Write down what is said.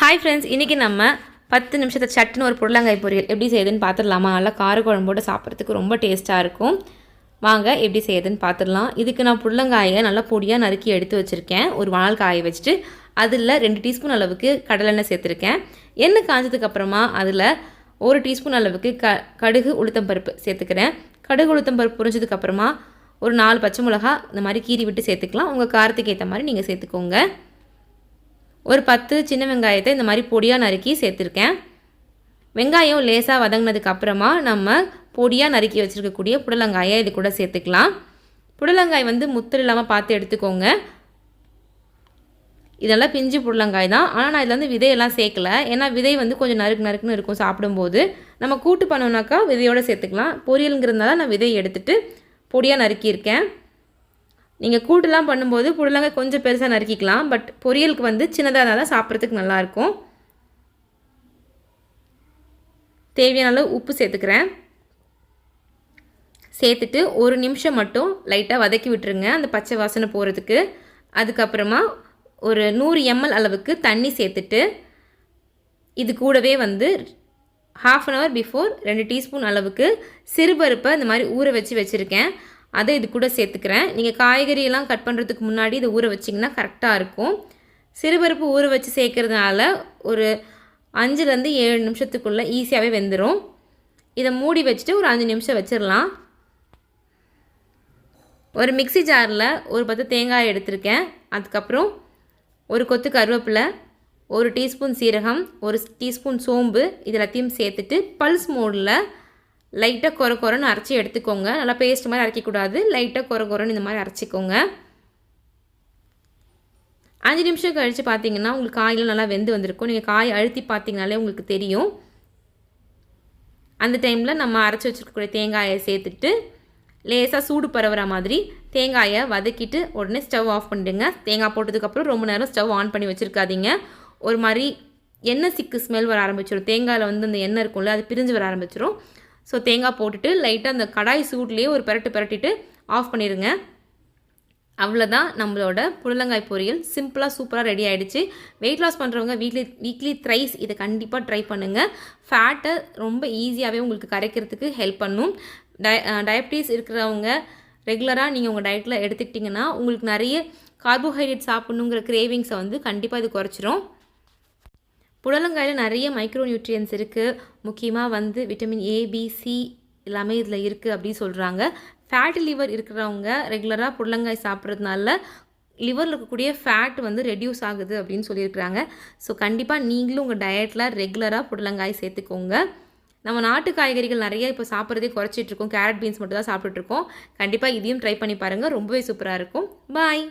Hi friends இன்றைக்கி நம்ம பத்து நிமிஷத்தை சட்டுன்னு ஒரு புடலங்காய் பொரியல் எப்படி செய்யுதுன்னு பார்த்துடலாமா நல்லா கார குழம்போட சாப்பிட்றதுக்கு ரொம்ப டேஸ்ட்டாக இருக்கும். வாங்க எப்படி செய்யுதுன்னு பார்த்துடலாம் இதுக்கு நான் புடலங்காயை நல்லா பொடியாக நறுக்கி எடுத்து வச்சுருக்கேன். ஒரு வானல் காய வச்சுட்டு அதில் ரெண்டு டீஸ்பூன் அளவுக்கு கடலெண்ணெய் சேர்த்துருக்கேன். எண்ணெய் காய்ஞ்சதுக்கப்புறமா அதில் ஒரு டீஸ்பூன் அளவுக்கு க கடுகு உளுத்தம் பருப்பு சேர்த்துக்கிறேன். கடுகு உளுத்தம் பருப்பு புரிஞ்சதுக்கப்புறமா ஒரு நாலு பச்சை மிளகா இந்த மாதிரி கீறி விட்டு சேர்த்துக்கலாம். உங்கள் காரத்துக்கு ஏற்ற மாதிரி நீங்கள் சேர்த்துக்கோங்க. ஒரு பத்து சின்ன வெங்காயத்தை இந்த மாதிரி பொடியாக நறுக்கி சேர்த்துருக்கேன். வெங்காயம் லேசாக வதங்கினதுக்கு அப்புறமா நம்ம பொடியாக நறுக்கி வச்சுருக்கக்கூடிய புடலங்காயை இது கூட சேர்த்துக்கலாம். புடலங்காய் வந்து முத்தல் இல்லாமல் பார்த்து எடுத்துக்கோங்க. இதெல்லாம் பிஞ்சு புடலங்காய் தான். ஆனால் நான் இதில் வந்து விதையெல்லாம் சேர்க்கல. ஏன்னா விதை வந்து கொஞ்சம் நறுக்கு நறுக்குன்னு இருக்கும் சாப்பிடும்போது. நம்ம கூட்டு பண்ணோம்னாக்கா விதையோடு சேர்த்துக்கலாம். பொரியலுங்கிறதுனால நான் விதையை எடுத்துகிட்டு பொடியாக நறுக்கியிருக்கேன். நீங்கள் கூட்டுலாம் பண்ணும்போது புடலங்காய் கொஞ்சம் பெருசாக நறுக்கிக்கலாம் பட் பொரியலுக்கு வந்து சின்னதாக இருந்தால் தான் சாப்பிட்றதுக்கு நல்லாயிருக்கும். தேவையான அளவு உப்பு சேர்த்துக்கிறேன். சேர்த்துட்டு ஒரு நிமிஷம் மட்டும் லைட்டாக வதக்கி விட்டுருங்க அந்த பச்சை வாசனை போகிறதுக்கு அதுக்கப்புறமா ஒரு நூறு எம்எல் அளவுக்கு தண்ணி சேர்த்துட்டு இது கூடவே வந்து ஹாஃப் அன் ஹவர் பிஃபோர் ரெண்டு டீஸ்பூன் அளவுக்கு சிறுபருப்பை இந்த மாதிரி ஊற வச்சு வச்சுருக்கேன். அதை இது கூட சேர்த்துக்கிறேன். நீங்கள் காய்கறியெல்லாம் கட் பண்ணுறதுக்கு முன்னாடி இதை ஊற வச்சிங்கன்னா கரெக்டாக இருக்கும். சிறுபருப்பு ஊற வச்சு சேர்க்குறதுனால ஒரு அஞ்சுலேருந்து ஏழு நிமிஷத்துக்குள்ளே ஈஸியாகவே வெந்துடும் இதை மூடி வச்சுட்டு ஒரு அஞ்சு நிமிஷம் வச்சிடலாம் ஒரு மிக்சி ஜாரில் ஒரு பத்து தேங்காய் எடுத்திருக்கேன். அதுக்கப்புறம் ஒரு கொத்து கருவேப்பிலை ஒரு டீஸ்பூன் சீரகம் ஒரு டீஸ்பூன் சோம்பு இது எல்லாத்தையும் சேர்த்துட்டு பல்ஸ் மோடில் லைட்டாக கொர கொரன்னு அரைச்சி எடுத்துக்கோங்க. நல்லா பேஸ்ட் மாதிரி அரைக்கக்கூடாது. லைட்டாக கொர கொரன்னு இந்த மாதிரி அரைச்சிக்கோங்க. அஞ்சு நிமிஷம் கழித்து பார்த்தீங்கன்னா உங்களுக்கு காயெலாம் நல்லா வெந்து வந்திருக்கும். நீங்கள் காய் அழுத்தி பார்த்தீங்கனாலே உங்களுக்கு தெரியும். அந்த டைமில் நம்ம அரைச்சி வச்சுருக்கக்கூடிய தேங்காயை சேர்த்துட்டு லேசாக சூடு பரவுற மாதிரி தேங்காயை வதக்கிட்டு உடனே ஸ்டவ் ஆஃப் பண்ணிடுங்க. தேங்காய் போட்டதுக்கப்புறம் ரொம்ப நேரம் ஸ்டவ் ஆன் பண்ணி வச்சுருக்காதீங்க. ஒரு மாதிரி எண்ணெய் சிக்கு ஸ்மெல் வர ஆரம்பிச்சிடும் தேங்காயில் வந்து அந்த எண்ணெய் இருக்கும்ல அது பிரிஞ்சு வர ஆரம்பிச்சிடும் ஸோ தேங்காய் போட்டுட்டு லைட்டாக அந்த கடாய் சூட்லேயே ஒரு பரட்டு பரட்டிட்டு ஆஃப் பண்ணிடுங்க அவ்வளோதான் நம்மளோட புடலங்காய் பொரியல். சிம்பிளாக சூப்பராக ரெடி ஆகிடுச்சு வெயிட் லாஸ் பண்ணுறவங்க வீக்லி வீக்லி த்ரைஸ் இதை கண்டிப்பாக ட்ரை பண்ணுங்கள் ஃபேட்டை ரொம்ப ஈஸியாகவே உங்களுக்கு கரைக்கிறதுக்கு ஹெல்ப் பண்ணும். டய டயபிட்டிஸ் இருக்கிறவங்க ரெகுலராக நீங்கள் உங்கள் டயட்டில் எடுத்துக்கிட்டிங்கன்னா உங்களுக்கு நிறைய கார்போஹைட்ரேட் சாப்பிட்ணுங்கிற கிரேவிங்ஸை வந்து கண்டிப்பாக இது குறைச்சிரும். புடலங்காயில் நிறைய மைக்ரோ நியூட்ரியன்ஸ் இருக்குது முக்கியமாக வந்து விட்டமின் ஏ பி சி எல்லாமே இதில் இருக்குது அப்படின்னு சொல்கிறாங்க ஃபேட் லிவர் இருக்கிறவங்க ரெகுலராக புடலங்காய் சாப்பிட்றதுனால லிவரில் இருக்கக்கூடிய ஃபேட் வந்து ரெடியூஸ் ஆகுது அப்படின்னு சொல்லியிருக்கிறாங்க. ஸோ கண்டிப்பாக நீங்களும் உங்கள் டயட்டில் ரெகுலராக புடலங்காய் சேர்த்துக்கோங்க. நம்ம நாட்டு காய்கறிகள் நிறைய இப்போ சாப்பிட்றதே குறைச்சிட்ருக்கோம் கேரட் பீன்ஸ் மட்டும் தான் சாப்பிட்டுட்ருக்கோம் கண்டிப்பாக இதையும் ட்ரை பண்ணி பாருங்கள் ரொம்பவே சூப்பராக இருக்கும். பாய்